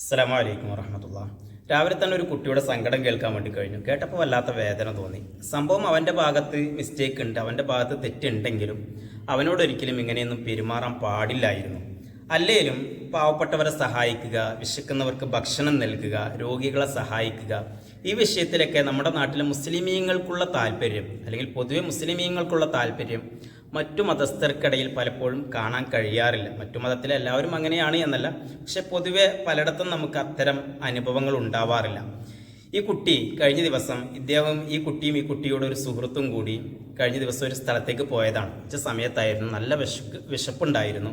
അസ്സലാമു അലൈക്കും വറഹമത്തുള്ള. രാവിലെ തന്നെ ഒരു കുട്ടിയുടെ സങ്കടം കേൾക്കാൻ വേണ്ടി കഴിഞ്ഞു. കേട്ടപ്പോൾ വല്ലാത്ത വേദന തോന്നി. സംഭവം അവന്റെ ഭാഗത്ത് മിസ്റ്റേക്ക് ഉണ്ട് അവന്റെ ഭാഗത്ത് തെറ്റുണ്ടെങ്കിലും അവനോട് ഒരിക്കലും ഇങ്ങനെയൊന്നും പെരുമാറാൻ പാടില്ലായിരുന്നു. അല്ലേലും പാവപ്പെട്ടവരെ സഹായിക്കുക വിശക്കുന്നവർക്ക് ഭക്ഷണം നൽകുക രോഗികളെ സഹായിക്കുക ഈ വിഷയത്തിലൊക്കെ നമ്മുടെ നാട്ടിലെ മുസ്ലിമീങ്ങൾക്കുള്ള താല്പര്യം അല്ലെങ്കിൽ പൊതുവെ മുസ്ലിമീങ്ങൾക്കുള്ള താല്പര്യം മറ്റു മതസ്ഥർക്കിടയിൽ പലപ്പോഴും കാണാൻ കഴിയാറില്ല. മറ്റു മതത്തിലെ എല്ലാവരും അങ്ങനെയാണ് എന്നല്ല. പക്ഷെ പൊതുവെ പലയിടത്തും നമുക്ക് അത്തരം അനുഭവങ്ങൾ ഉണ്ടാവാറില്ല. ഈ കുട്ടി കഴിഞ്ഞ ദിവസം ഇദ്ദേഹം ഈ കുട്ടിയും ഈ കുട്ടിയോട് ഒരു സുഹൃത്തും കൂടി കഴിഞ്ഞ ദിവസം ഒരു സ്ഥലത്തേക്ക് പോയതാണ്. ഉച്ച സമയത്തായിരുന്നു. നല്ല വിശക്ക് വിശപ്പുണ്ടായിരുന്നു.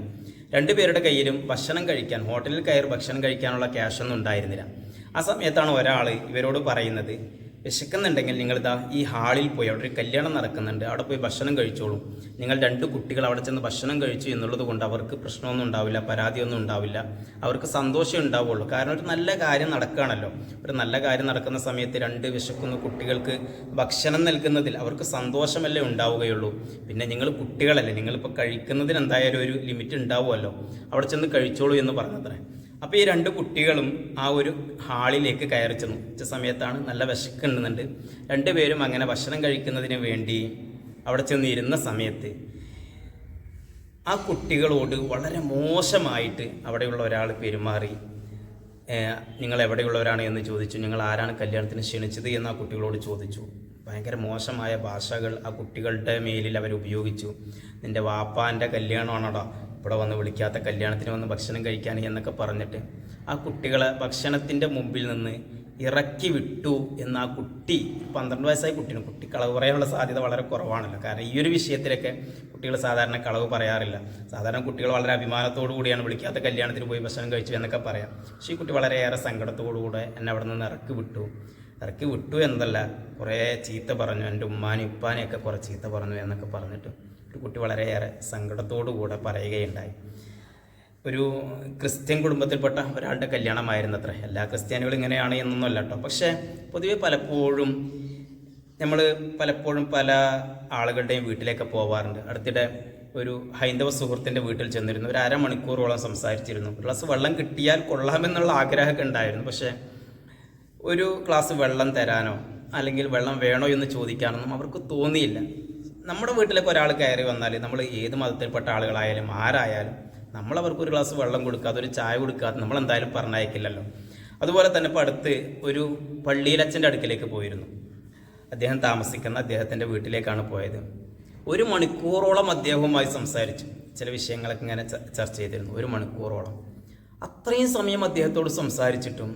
രണ്ടുപേരുടെ കയ്യിലും ഭക്ഷണം കഴിക്കാൻ ഹോട്ടലിൽ കയറി ഭക്ഷണം കഴിക്കാനുള്ള ക്യാഷൊന്നും ഉണ്ടായിരുന്നില്ല. ആ സമയത്താണ് ഒരാൾ ഇവരോട് പറയുന്നത് വിശക്കുന്നുണ്ടെങ്കിൽ നിങ്ങൾ ഇതാ ഈ ഹാളിൽ പോയി അവിടെ ഒരു കല്യാണം നടക്കുന്നുണ്ട്. അവിടെ പോയി ഭക്ഷണം കഴിച്ചോളൂ. നിങ്ങൾ രണ്ട് കുട്ടികൾ അവിടെ ചെന്ന് ഭക്ഷണം കഴിച്ചു എന്നുള്ളത് കൊണ്ട് അവർക്ക് പ്രശ്നമൊന്നും ഉണ്ടാവില്ല പരാതിയൊന്നും ഉണ്ടാവില്ല. അവർക്ക് സന്തോഷം ഉണ്ടാവുള്ളൂ. കാരണം ഒരു നല്ല കാര്യം നടക്കുകയാണല്ലോ. ഒരു നല്ല കാര്യം നടക്കുന്ന സമയത്ത് രണ്ട് വിശക്കുന്ന കുട്ടികൾക്ക് ഭക്ഷണം നൽകുന്നതിൽ അവർക്ക് സന്തോഷമല്ലേ ഉണ്ടാവുകയുള്ളൂ. പിന്നെ നിങ്ങൾ കുട്ടികളല്ലേ നിങ്ങളിപ്പോൾ കഴിക്കുന്നതിന് എന്തായാലും ഒരു ലിമിറ്റ് ഉണ്ടാവുമല്ലോ. അവിടെ ചെന്ന് കഴിച്ചോളൂ എന്ന് പറഞ്ഞത്രേ. അപ്പോൾ ഈ രണ്ട് കുട്ടികളും ആ ഒരു ഹാളിലേക്ക് കയറി ചെന്നു. ഉച്ച സമയത്താണ് നല്ല വിശക്കുന്നുണ്ട് രണ്ടുപേരും അങ്ങനെ ഭക്ഷണം കഴിക്കുന്നതിന് വേണ്ടി അവിടെ ചെന്ന് ഇരുന്ന സമയത്ത് ആ കുട്ടികളോട് വളരെ മോശമായിട്ട് അവിടെയുള്ള ഒരാൾ പെരുമാറി. നിങ്ങൾ എവിടെയുള്ളവരാണ് എന്ന് ചോദിച്ചു. നിങ്ങൾ ആരാണ് കല്യാണത്തിന് ക്ഷണിച്ചത്? എന്ന് ആ കുട്ടികളോട് ചോദിച്ചു. ഭയങ്കര മോശമായ ഭാഷകൾ ആ കുട്ടികളുടെ മേലിൽ അവർ ഉപയോഗിച്ചു. നിന്റെ വാപ്പാന്റെ കല്യാണമാണോടാ. ഇവിടെ വന്ന് വിളിക്കാത്ത കല്യാണത്തിന് വന്ന് ഭക്ഷണം കഴിക്കാൻ എന്നൊക്കെ പറഞ്ഞിട്ട് ആ കുട്ടികളെ ഭക്ഷണത്തിന്റെ മുമ്പിൽ നിന്ന് ഇറക്കി വിട്ടു എന്ന് ആ കുട്ടി പന്ത്രണ്ട് വയസ്സായ കുട്ടിയാണ്. കുട്ടി കളവ് പറയാനുള്ള സാധ്യത വളരെ കുറവാണല്ലോ. കാരണം ഈ ഒരു വിഷയത്തിലൊക്കെ കുട്ടികൾ സാധാരണ കളവ് പറയാറില്ല. സാധാരണ കുട്ടികൾ വളരെ അഭിമാനത്തോടു കൂടിയാണ് വിളിക്കാത്ത കല്യാണത്തിന് പോയി ഭക്ഷണം കഴിച്ചു എന്നൊക്കെ പറയാം. പക്ഷേ ഈ കുട്ടി വളരെയേറെ സങ്കടത്തോടു കൂടെ എന്നെ അവിടെ നിന്ന് ഇറക്കി വിട്ടു. ഇറക്കി വിട്ടു എന്നല്ല കുറേ ചീത്ത പറഞ്ഞു. എന്റെ ഉമ്മാനും ഉപ്പാനെയൊക്കെ കുറേ ചീത്ത പറഞ്ഞു എന്നൊക്കെ പറഞ്ഞിട്ട് കുട്ടി വളരെയേറെ സങ്കടത്തോടു കൂടെ പറയുകയുണ്ടായി. ഒരു ക്രിസ്ത്യൻ കുടുംബത്തിൽപ്പെട്ട ഒരാളുടെ കല്യാണമായിരുന്നു അത്ര എല്ലാ ക്രിസ്ത്യാനികളും ഇങ്ങനെയാണ് എന്നൊന്നുമല്ല കേട്ടോ. പക്ഷേ പൊതുവെ പലപ്പോഴും നമ്മൾ പലപ്പോഴും പല ആളുകളുടെയും വീട്ടിലേക്ക് പോവാറുണ്ട്. അടുത്തിടെ ഒരു ഹൈന്ദവ സുഹൃത്തിന്റെ വീട്ടിൽ ചെന്നിരുന്നു. ഒരു അരമണിക്കൂറോളം സംസാരിച്ചിരുന്നു. ഗ്ലാസ് വെള്ളം കിട്ടിയാൽ കൊള്ളാമെന്നുള്ള ആഗ്രഹമൊക്കെ ഉണ്ടായിരുന്നു. പക്ഷേ ഒരു ഗ്ലാസ് വെള്ളം തരാനോ അല്ലെങ്കിൽ വെള്ളം വേണോ എന്ന് ചോദിക്കാനൊന്നും അവർക്ക് തോന്നിയില്ല. നമ്മുടെ വീട്ടിലേക്ക് ഒരാൾ കയറി വന്നാൽ നമ്മൾ ഏത് മതത്തിൽപ്പെട്ട ആളുകളായാലും ആരായാലും നമ്മൾ അവർക്ക് ഒരു ഗ്ലാസ് വെള്ളം കൊടുക്കാതെ ഒരു ചായ കൊടുക്കാതെ നമ്മൾ എന്തായാലും പറഞ്ഞയക്കില്ലല്ലോ. അതുപോലെ തന്നെ ഇപ്പോൾ അടുത്ത് ഒരു പള്ളിയിലച്ഛന്റെ അടുക്കിലേക്ക് പോയിരുന്നു. അദ്ദേഹം താമസിക്കുന്ന അദ്ദേഹത്തിന്റെ വീട്ടിലേക്കാണ് പോയത്. ഒരു മണിക്കൂറോളം അദ്ദേഹവുമായി സംസാരിച്ചു. ചില വിഷയങ്ങളൊക്കെ ഇങ്ങനെ ചർച്ച ചെയ്തിരുന്നു. ഒരു മണിക്കൂറോളം. അത്രയും സമയം അദ്ദേഹത്തോട് സംസാരിച്ചിട്ടും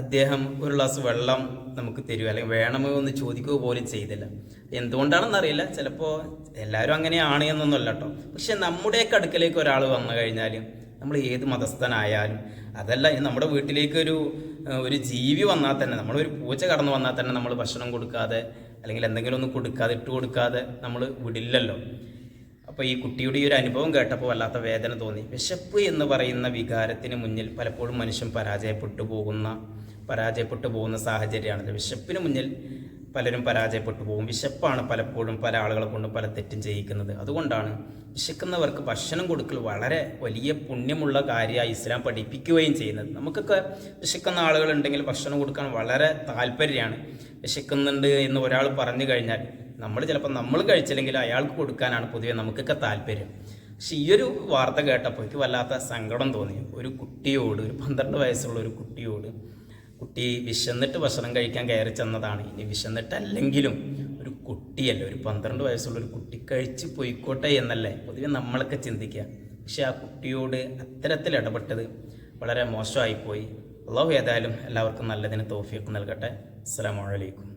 അദ്ദേഹം ഒരു ഗ്ലാസ് വെള്ളം നമുക്ക് തരുമോ അല്ലെങ്കിൽ വേണമോ എന്ന് ചോദിക്കുക പോലും ചെയ്തില്ല. എന്തുകൊണ്ടാണെന്നറിയില്ല ചിലപ്പോൾ എല്ലാവരും അങ്ങനെയാണ് എന്നൊന്നുമല്ല കേട്ടോ. പക്ഷെ നമ്മുടെയൊക്കെ അടുക്കലേക്ക് ഒരാൾ വന്നു കഴിഞ്ഞാൽ നമ്മൾ ഏത് മതസ്ഥനായാലും അതല്ല നമ്മുടെ വീട്ടിലേക്ക് ഒരു ഒരു ജീവി വന്നാൽ തന്നെ നമ്മളൊരു പൂച്ച കടന്നു വന്നാൽ തന്നെ നമ്മൾ ഭക്ഷണം കൊടുക്കാതെ അല്ലെങ്കിൽ എന്തെങ്കിലും ഒന്നും കൊടുക്കാതെ ഇട്ട് കൊടുക്കാതെ നമ്മൾ വിടില്ലല്ലോ. അപ്പോൾ ഈ കുട്ടിയുടെ ഈ ഒരു അനുഭവം കേട്ടപ്പോൾ വല്ലാത്ത വേദന തോന്നി. വിശപ്പ് എന്ന് പറയുന്ന വികാരത്തിന് മുന്നിൽ പലപ്പോഴും മനുഷ്യൻ പരാജയപ്പെട്ടു പോകുന്ന പരാജയപ്പെട്ടു പോകുന്ന സാഹചര്യമാണല്ലോ വിശപ്പിന് മുന്നിൽ പലരും പരാജയപ്പെട്ടു പോകും. വിശപ്പാണ് പലപ്പോഴും പല ആളുകളെ കൊണ്ടും പല തെറ്റും ചെയ്യിക്കുന്നത്. അതുകൊണ്ടാണ് വിശക്കുന്നവർക്ക് ഭക്ഷണം കൊടുക്കൽ വളരെ വലിയ പുണ്യമുള്ള കാര്യമായി ഇസ്ലാം പഠിപ്പിക്കുകയും ചെയ്യുന്നത്. നമുക്കൊക്കെ വിശക്കുന്ന ആളുകളുണ്ടെങ്കിൽ ഭക്ഷണം കൊടുക്കാൻ വളരെ താല്പര്യമാണ്. വിശക്കുന്നുണ്ട് എന്ന് ഒരാൾ പറഞ്ഞു കഴിഞ്ഞാൽ നമ്മൾ ചിലപ്പോൾ നമ്മൾ കഴിച്ചില്ലെങ്കിൽ അയാൾക്ക് കൊടുക്കാനാണ് പൊതുവെ നമുക്കൊക്കെ താല്പര്യം. പക്ഷെ ഈ ഒരു വാർത്ത കേട്ടപ്പോൾ എനിക്ക് വല്ലാത്ത സങ്കടം തോന്നി. ഒരു കുട്ടിയോട് ഒരു പന്ത്രണ്ട് വയസ്സുള്ള ഒരു കുട്ടിയോട് കുട്ടി വിശന്നിട്ട് ഭക്ഷണം കഴിക്കാൻ കയറി ചെന്നതാണ്. ഇനി വിശന്നിട്ടല്ലെങ്കിലും ഒരു കുട്ടിയല്ല ഒരു പന്ത്രണ്ട് വയസ്സുള്ള ഒരു കുട്ടി കഴിച്ച് പോയിക്കോട്ടെ എന്നല്ലേ പൊതുവെ നമ്മളൊക്കെ ചിന്തിക്കുക. പക്ഷെ ആ കുട്ടിയോട് അത്തരത്തിൽ ഇടപെട്ടത് വളരെ മോശമായിപ്പോയി. അള്ളാഹു ഏതായാലും എല്ലാവർക്കും നല്ലതിന് തോഫിയൊക്കെ നൽകട്ടെ. അസ്സാം വലൈക്കും